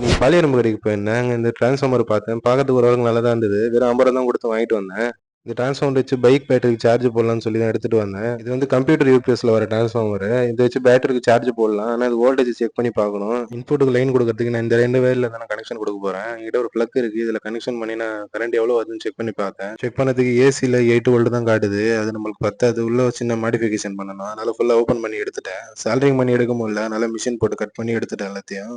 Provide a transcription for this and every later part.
நீ பாலியரம்பு கடைக்கு போயிருந்தேன் அங்கே இந்த டிரான்ஸ்ஃபார்மர் பார்த்தேன். பார்க்கறதுக்கு அளவுக்கு நல்லா தான் இருந்தது. வெறும் ஐம்பது ரூபா தான் கொடுத்து வாங்கிட்டு வந்தேன். இந்த டிரான்ஸ்ஃபார்மர் வச்சு பைக் பேட்டரிக்கு சார்ஜ் போடலாம்னு சொல்லி தான் எடுத்துட்டு வந்தேன். இது வந்து கம்ப்யூட்டர் யூபிஎஸ்ல வர டிரான்ஸ்ஃபார்மர் இதை வச்சு பேட்டரிக்கு சார்ஜ் போடலாம். ஆனால் அது வோல்டேஜ் செக் பண்ணி பார்க்கணும். இன்புட்டுக்கு லைன் கொடுக்கறதுக்கு நான் இந்த ரெண்டு வயர்ல தான் கனெக்ஷன் கொடுக்க போறேன். என்கிட்ட ஒரு பிளக் இருக்கு. இதுல கனெக்ஷன் பண்ணி நான் கரண்ட் எவ்வளவு வருதுன்னு செக் பண்ணி பார்த்தேன். செக் பண்ணதுக்கு ஏசியில் எயிட் வோல்ட் தான் காட்டுது. அது நம்மளுக்கு பத்தாது. உள்ள சின்ன மாடிஃபிகேஷன் பண்ணணும். அதனால ஃபுல்லா ஓப்பன் பண்ணி எடுத்துட்டேன். சேலரிங் பண்ணி எடுக்க முடியல. அதனால மிஷின் போட்டு கட் பண்ணி எடுத்துட்டேன் எல்லாத்தையும்.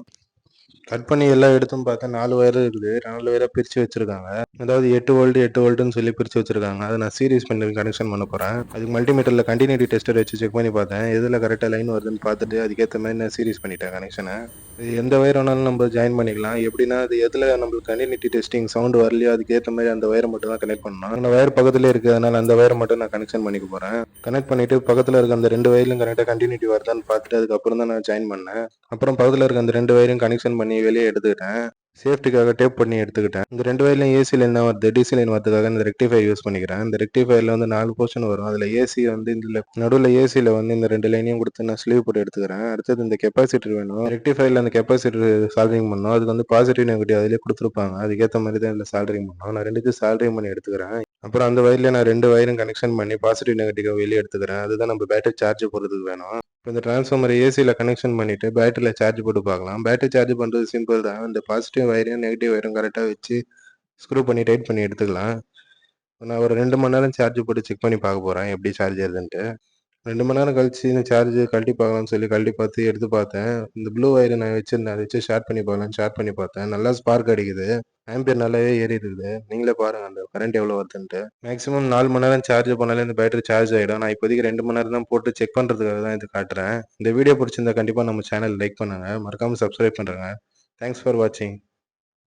கட் பண்ணி எல்லா இடத்தும் பார்த்தா நாலு வயர் இருக்குது. நாலு வயராக பிரித்து வச்சிருக்காங்க. அதாவது எட்டு வோல்ட் எட்டு வோல்ட்டுன்னு சொல்லி பிரிச்சு வச்சிருக்காங்க. அதை நான் சீரியஸ் பண்ணி கனெக்ஷன் பண்ண போறேன். அதுக்கு மல்டிமீட்டரில் கண்டினியூட்டி டெஸ்டர் வச்சு செக் பண்ணி பார்த்தேன். எதில் கரெக்டாக லைன் வருதுன்னு பார்த்துட்டு அதுக்கேற்ற மாதிரி நான் சீரியஸ் பண்ணிட்டேன் கனெக்ஷனை எந்த வயர் வேணாலும் நம்ம ஜாயின் பண்ணிக்கலாம். எப்படின்னா அது எதில் நம்மளுக்கு கன்டினியூட்டி டெஸ்டிங் சவுண்டு வரலையோ அதுக்கேற்ற மாதிரி அந்த வயரை மட்டும் தான் கனெக்ட் பண்ணணும். அந்த வயர் பக்கத்தில் இருக்கிறதுனால அந்த வயரை மட்டும் நான் கனெக்ஷன் பண்ணிக்க போகிறேன் கனெக்ட் பண்ணிட்டு பக்கத்தில் இருக்க அந்த ரெண்டு வயர்லையும் கரெக்டாக கண்டினியூட்டி வருதான்னு பார்த்துட்டு அதுக்கப்புறம் தான் நான் ஜாயின் பண்ணேன். அப்புறம் பக்கத்தில் இருக்க அந்த ரெண்டு வயரையும் கனெக்ஷன் பண்ணி வெளியே எடுத்துக்கிட்டேன். சேஃப்டிக்காக டேப் பண்ணி எடுத்துக்கிட்டேன். இந்த ரெண்டு வயர்லையும் ஏசி லைன் தான் வருது. டிசி லைன் வரதுக்காக இந்த ரெக்டிஃபை யூஸ் பண்ணிக்கிறேன். இந்த ரெக்டிஃபைல வந்து நாலு போர்ஷன் வரும். அதில் ஏசி வந்து இதில் நடுவில் ஏசியில் வந்து இந்த ரெண்டு லைனையும் கொடுத்து நான் ஸ்லீவ் போட்டு எடுத்துக்கிறேன். அடுத்தது இந்த கெப்பாசிட்டர் வேணும். ரெக்டிஃபைல அந்த கெப்பாசிட்டர் சால்ரிங் பண்ணோம். அதுக்கு வந்து பாசிட்டிவ் நெகட்டிவ் அதிலே கொடுத்துருப்பாங்க. அதுக்கேற்ற மாதிரி தான் இதில் சால்ரிங் பண்ணணும் நான் ரெண்டுத்தையும் சால்டரிங் பண்ணி எடுத்துக்கிறேன். அப்புறம் அந்த வயரில் நான் ரெண்டு வயரும் கனெக்ஷன் பண்ணி பாசிட்டிவ் நெகட்டிவ் வெளியே எடுத்துக்கிறேன். அதுதான் நம்ம பேட்டரி சார்ஜ் போடுறதுக்கு வேணும். இந்த டிரான்ஸ்ஃபார்மர் ஏசியில் கனெக்ஷன் பண்ணிட்டு பேட்டரியில் சார்ஜ் போட்டு பார்க்கலாம். பேட்டரி சார்ஜ் பண்ணுறது சிம்பிள் தான். இந்த பாசிட்டிவ் வயரையும் நெகட்டிவ் வயரும் கரெக்டாக வச்சு ஸ்க்ரூ பண்ணி டைட் பண்ணி எடுத்துக்கலாம். நான் ஒரு ரெண்டு மணி நேரம் சார்ஜ் போட்டு செக் பண்ணி பார்க்க போகிறேன் எப்படி சார்ஜ் ஏறுதுன்ட்டு ரெண்டு மணி நேரம் கழிச்சு இந்த சார்ஜ் கழட்டி பார்க்கலாம்னு சொல்லி கழட்டி பார்த்து எடுத்து பார்த்தேன். இந்த ப்ளூ வயரை நான் வச்சுருந்தேன். அதை வச்சு ஷேர் பண்ணி பார்க்கலாம். ஷேர் பண்ணி பார்த்தேன். நல்லா ஸ்பார்க் அடிக்குது. ஆம்பியர் நல்லாவே ஏறி இருக்குது நீங்களே பாருங்க அந்த கரண்ட் எவ்வளோ வருதுன்ட்டு. மேக்ஸிமம் நாலு மணி நேரம் சார்ஜ் பண்ணாலே இந்த பேட்டரி சார்ஜ் ஆகிடும் நான் இப்போதைக்கு ரெண்டு மணி நேரம் தான் போட்டு செக் பண்ணுறதுக்காக தான் இது காட்டுறேன். இந்த வீடியோ பிடிச்சிருந்தா கண்டிப்பாக நம்ம சேனல் லைக் பண்ணுங்க. மறக்காமல் சப்ஸ்கிரைப் பண்ணுறேங்க தேங்க்ஸ் ஃபார் வாட்சிங்